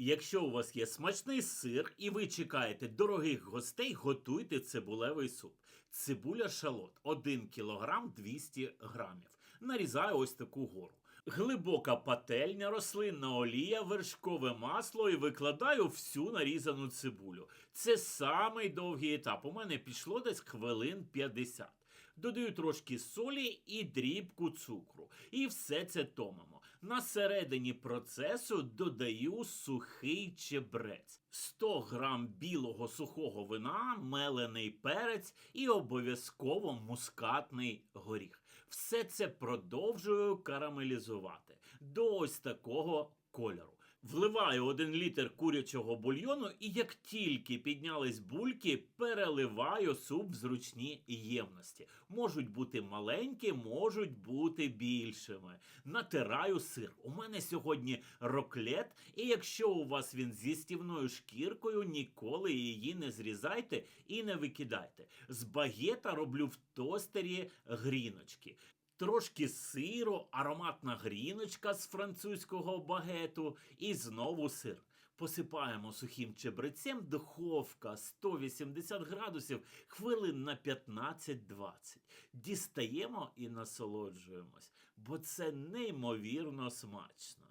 Якщо у вас є смачний сир і ви чекаєте дорогих гостей, готуйте цибулевий суп. Цибуля шалот 1 кг 200 грамів. Нарізаю ось таку гору. Глибока пательня, рослинна олія, вершкове масло і викладаю всю нарізану цибулю. Це самий довгий етап. У мене пішло десь хвилин 50. Додаю трошки солі і дрібку цукру. І все це томимо. На середині процесу додаю сухий чебрець, 100 грам білого сухого вина, мелений перець і обов'язково мускатний горіх. Все це продовжую карамелізувати до ось такого кольору. Вливаю один літр курячого бульйону, і як тільки піднялись бульки, переливаю суп в зручні ємності. Можуть бути маленькі, можуть бути більшими. Натираю сир. У мене сьогодні роклет, і якщо у вас він зі стівною шкіркою, ніколи її не зрізайте і не викидайте. З багета роблю в тостері гріночки. Трошки сиру, ароматна гріночка з французького багету і знову сир. Посипаємо сухим чебрецем, духовка 180 градусів, хвилин на 15-20. Дістаємо і насолоджуємось, бо це неймовірно смачно.